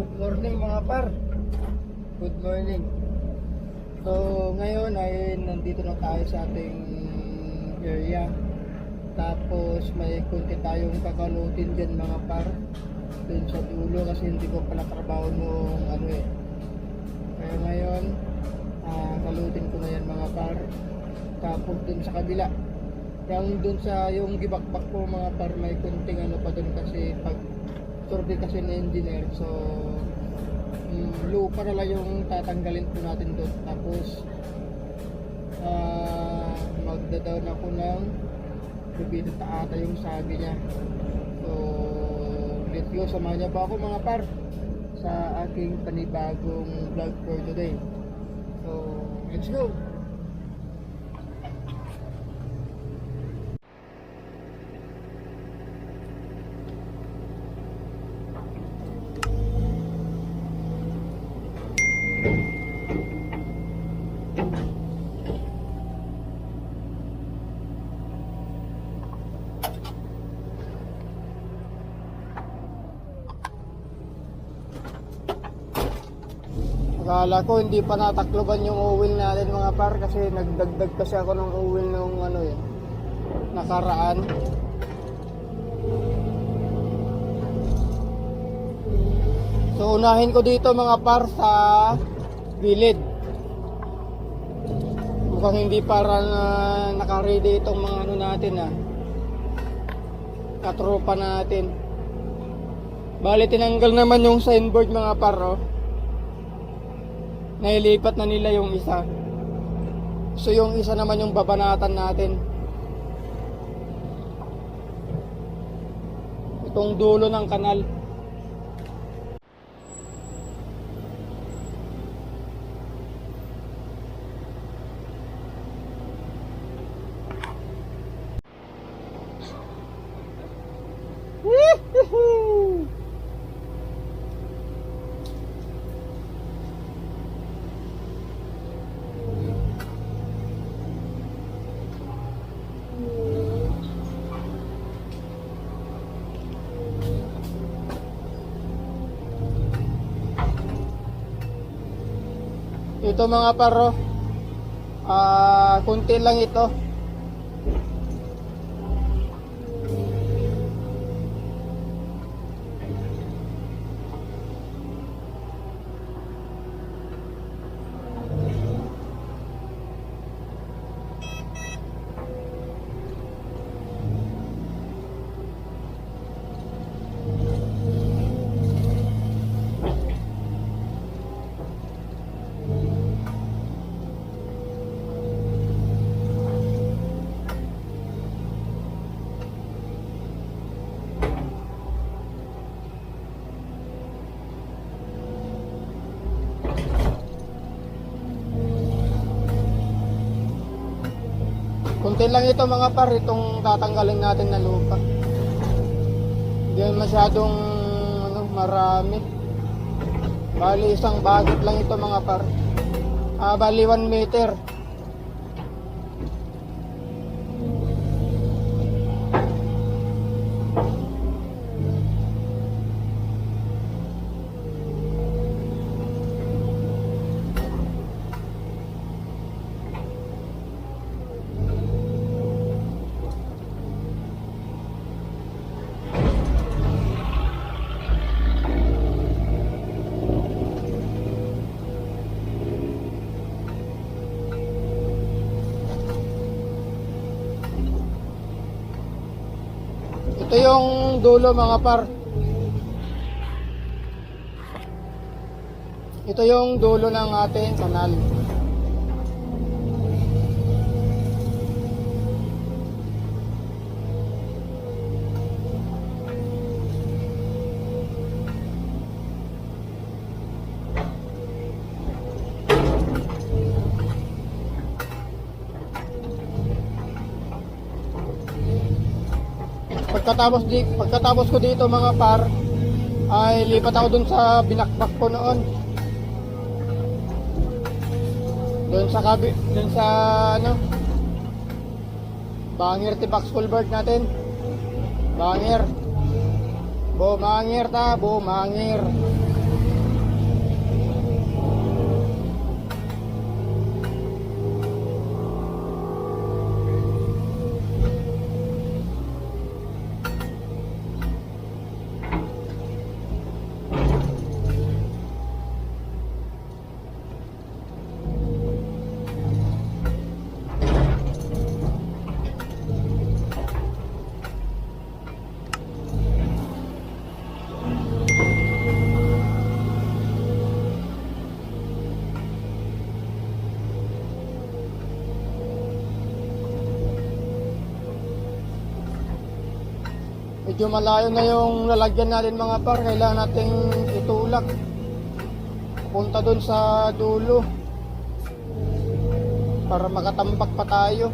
Good morning mga par. Good morning. So ngayon ay nandito na tayo sa ating area. Tapos may kunti tayong kakalutin dyan mga par. Dun sa dulo kasi hindi ko pa natrabaho nung ano eh. Kaya ngayon, ah, kalutin ko na yan mga par. Tapos dun sa kabila. Yung dun sa yung gibakbak ko mga par may kunting ano pa dun kasi pag na engineer so lupa na lang yung tatanggalin po natin doon. Tapos ah magda-down ako ng bibili ta ata yung sabi niya. So let's go samahan niya pa ako mga par sa aking panibagong vlog for today. So let's go Akala ko hindi pa natakloban yung uwil natin mga par kasi nagdagdag kasi ako ng uwil nung ano eh nakaraan. So unahin ko dito mga par sa gilid. Mukhang hindi para na naka-ready itong mga ano natin ah. Katropa natin. Bali tinanggal naman yung signboard mga par oh nailipat na nila yung isa. So yung isa naman yung babanatan natin. Itong dulo ng kanal. Ito mga paro, ah, kunti lang ito. Kunti lang ito mga par, itong tatanggalin natin na lupa. Hindi masyadong ano, marami. Bali isang bagit lang ito mga par. Ah, bali 1 meter. Dulo mga par. Ito yung dulo ng ating kanal. Pagkatapos di pagkatapos ko dito mga par ay lipat ako dun sa binakbak ko noon. Doon sa kabi, doon sa ano Bangir Tibax Culvert natin. Bangir. Bumangir ta, bumangir. Medyo malayo na yung lalagyan natin mga par. Kailangan nating itulak. Punta dun sa dulo. Para makatambak pa tayo.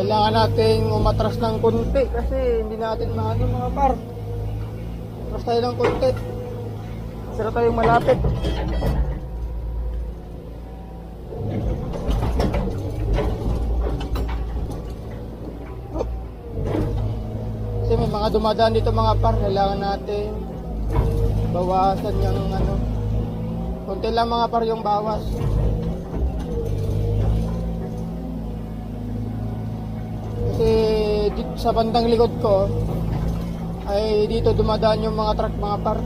Kailangan nating umatras ng konti kasi hindi natin maano mga par. Atras tayo ng konti. Sira tayong malapit. Kasi may mga dumadaan dito mga par. Kailangan natin bawasan yung ano. Konti lang mga par yung bawas. Kasi di- sa bandang likod ko ay dito dumadaan yung mga truck mga par.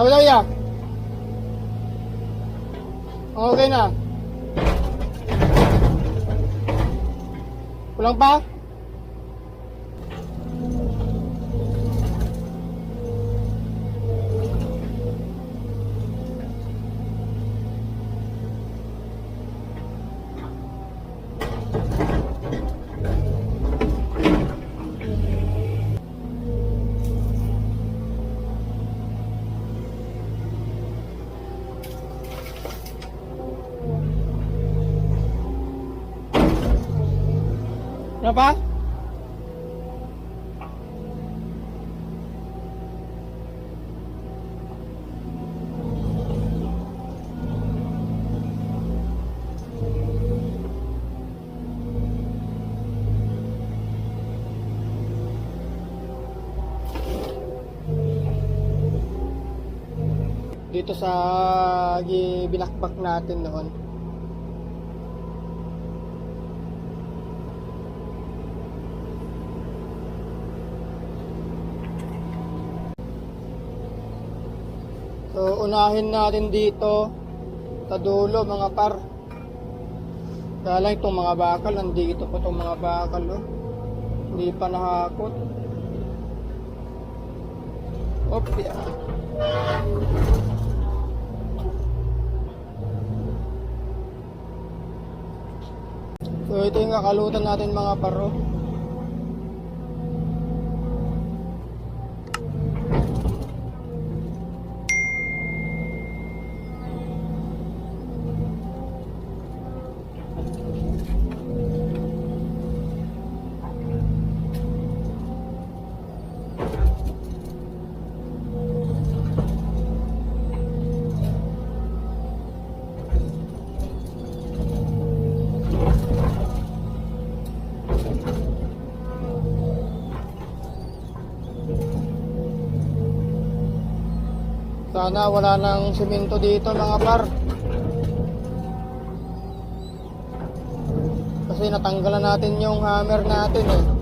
Tabi ya. Okay na. Kulang pa? Ano pa? Dito sa gi- binakbak natin noon. So, unahin natin dito sa dulo mga par. Kaya lang itong mga bakal, nandito po itong mga bakal, oh. Hindi pa nahakot. Op, yan. So, ito yung kakalutan natin mga paro. Sana wala nang simento dito mga par. Kasi natanggalan natin yung hammer natin eh.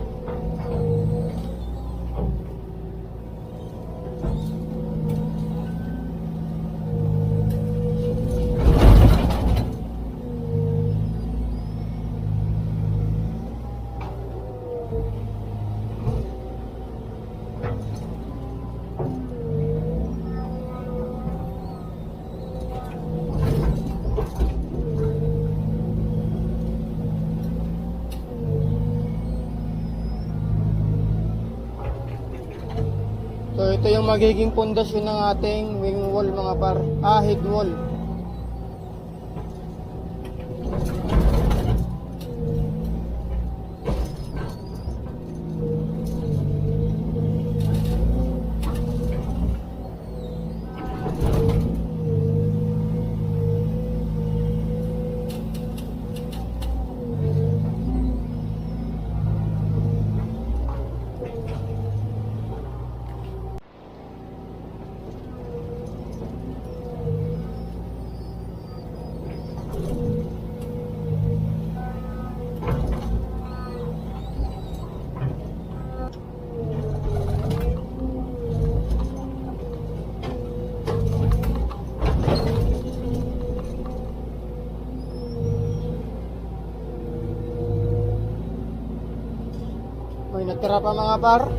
Ito yung magiging pundasyon ng ating wing wall mga par. Ah, head wall. May natira pa mga par.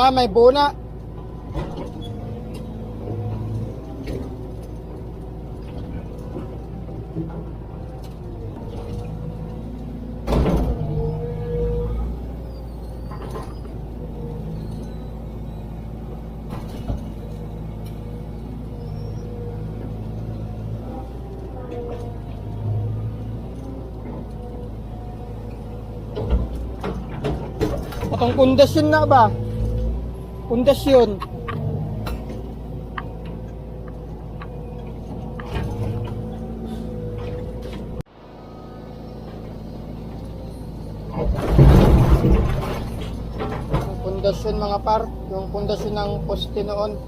Ah, may buna. Patong pundasyon na ba? Pundasyon. Pundasyon mga par, yung pundasyon ng poste noon.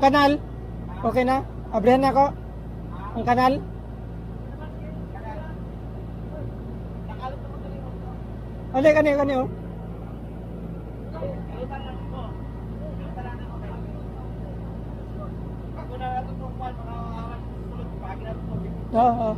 Ang kanal? Okay na? Abrihan na ako? Ang kanal? Ano kani kani oh? Oo.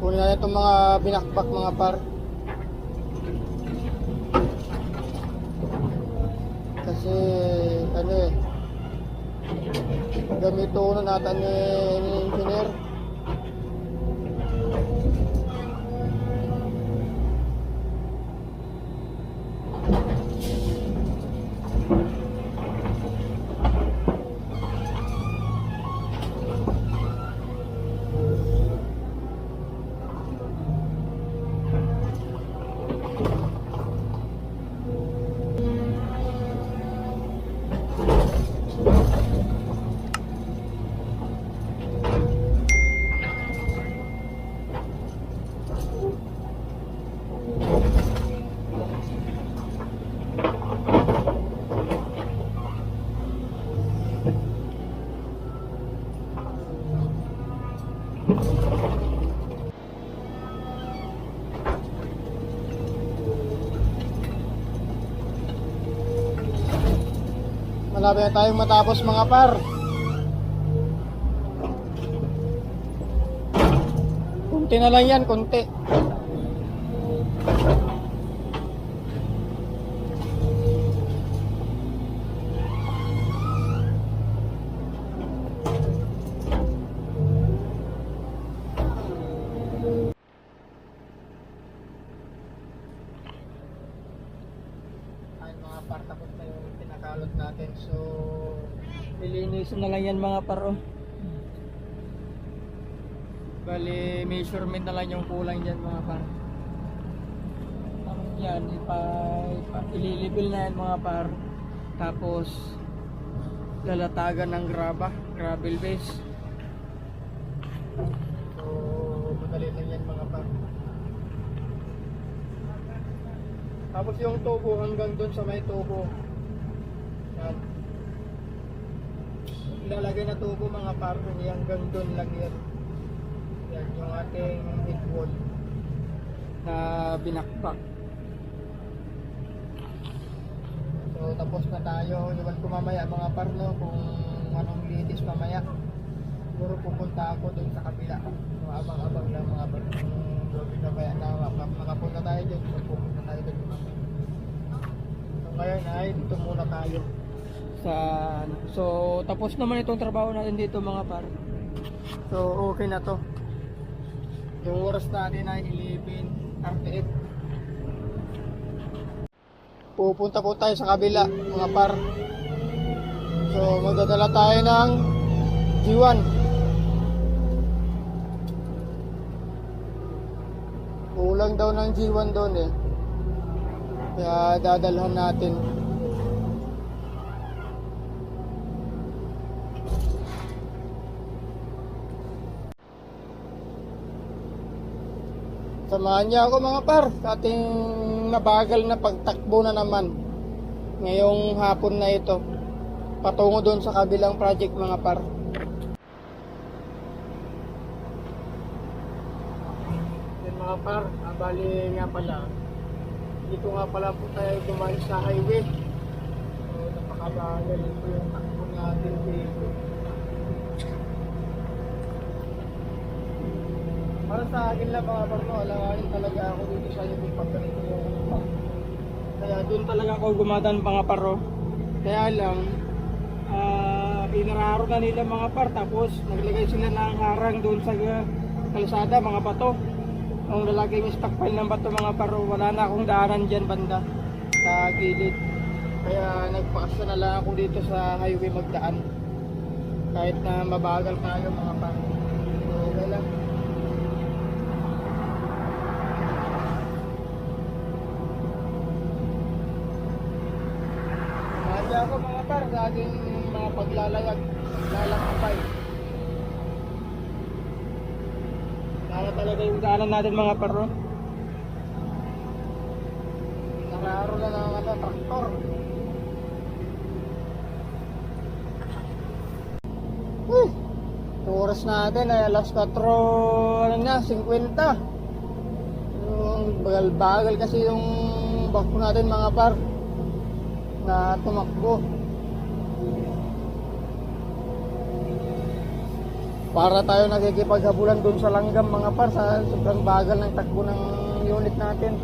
Kunin na itong mga binakbak mga par. Kasi ano eh gamito na natin ni, Malapit na tayong matapos mga par. Kunti na lang yan, kunti. Lilinisin na lang yan mga paro. Bali, measurement na lang yung kulang dyan mga par. Tapos yan, ipa, ipa, ililibil na yan mga par. Tapos, lalatagan ng graba, gravel base. So, madali lang yan mga par. Tapos yung tubo hanggang doon sa may tubo. Yan. Ilalagay na tubo mga par, hindi hanggang doon lang yan. Yan yung ating head wall na binakbak. So tapos na tayo. Iwan ko mamaya mga par no kung anong litis mamaya. Siguro pupunta ako doon sa kabila. So, abang-abang lang mga par. Kung Doon mamaya na maka- makapunta tayo doon. Pupunta tayo doon. So ngayon ay dito muna tayo. Sa ano. So tapos naman itong trabaho natin dito mga par. So okay na to. Yung oras natin ay 11 RPF. Pupunta po tayo sa kabila, mga par. So, magdadala tayo ng G1. Kulang daw ng G1 doon eh. Kaya dadalhan natin. Samahan niyo ako mga par sa ating nabagal na pagtakbo na naman ngayong hapon na ito patungo doon sa kabilang project mga par. Yan mga par, ah, bali nga pala dito nga pala po tayo dumaan sa highway. So napakabagal ito yung takbo natin dito. Para sa akin lang mga parno, alanganin talaga ako dito sa iyo pag ganito yung Kaya doon talaga ako gumadan mga paro. Kaya lang, ah inararo na nila mga par tapos naglagay sila ng harang doon sa uh, kalsada mga bato. Ang lalagay yung stockpile ng bato mga paro, wala na akong daanan dyan banda sa gilid. Kaya nagpakasa na lang ako dito sa highway magdaan. Kahit na mabagal tayo mga paro. So, okay lang. Hadi ako mga par, sa aking mga paglalayag, lalakapay. Para talaga yung daanan natin mga paro. Nararo na ng ano, traktor. Uy, oras natin ay alas 4, ano na, 50. Yung bagal-bagal kasi yung bakbo natin mga par na tumakbo. Para tayo nagkikipaghabulan doon sa langgam mga par sa sobrang bagal ng takbo ng unit natin.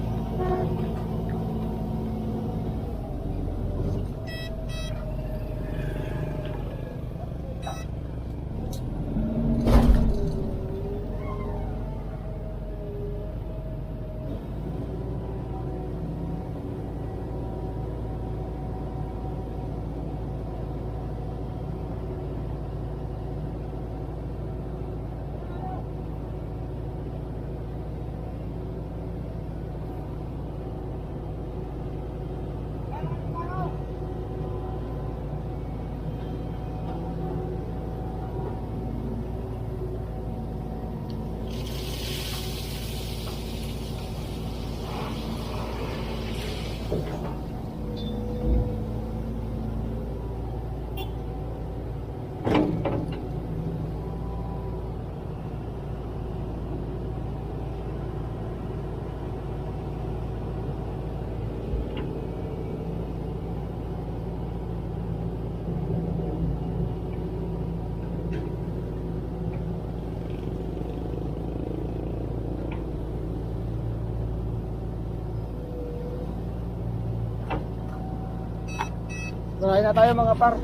Na tayo mga par.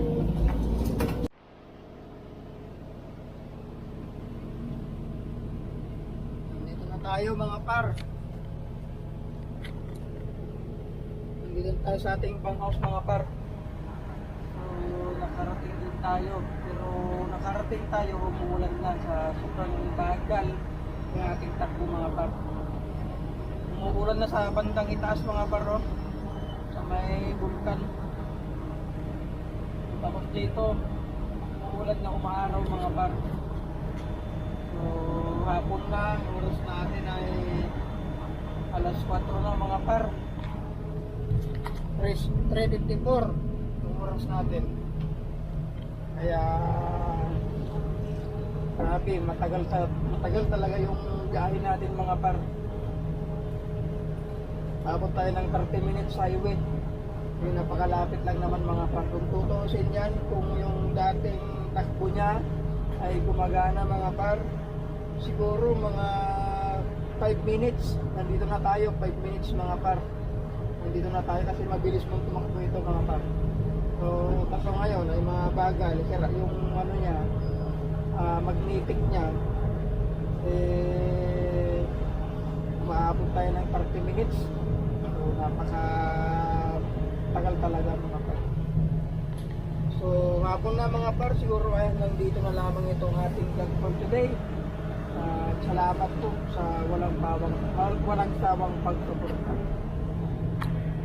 Dito na tayo mga par. Nandito na tayo sa ating pang house mga par. So, nakarating din tayo. Pero nakarating tayo, umuulan na sa sobrang bagal ng ating takbo mga par. Umuulan na sa bandang itaas mga par, oh. sa may bulkan. Dito, umuulan na umaaraw mga par. So, hapon na, oras natin ay alas 4 na mga par. 3.54 yung oras natin. Kaya grabe, matagal, ta- matagal talaga yung biyahe natin mga par. Abot tayo ng 30 minutes highway. Yung napakalapit lang naman mga par. Kung tutuusin yan, kung yung dating takbo niya ay gumagana mga par, siguro mga 5 minutes, nandito na tayo, 5 minutes mga par. Nandito na tayo kasi mabilis mong tumakbo ito mga par. So, kaso ngayon ay mga bagal, yung ano niya, ah, magnetic niya, eh, maabot tayo ng 30 minutes. So, napaka tagal talaga mga par. So, hapon na mga par, siguro ay nandito na lamang itong ating vlog for today. At salamat po sa walang bawang, walang sawang pagsuporta.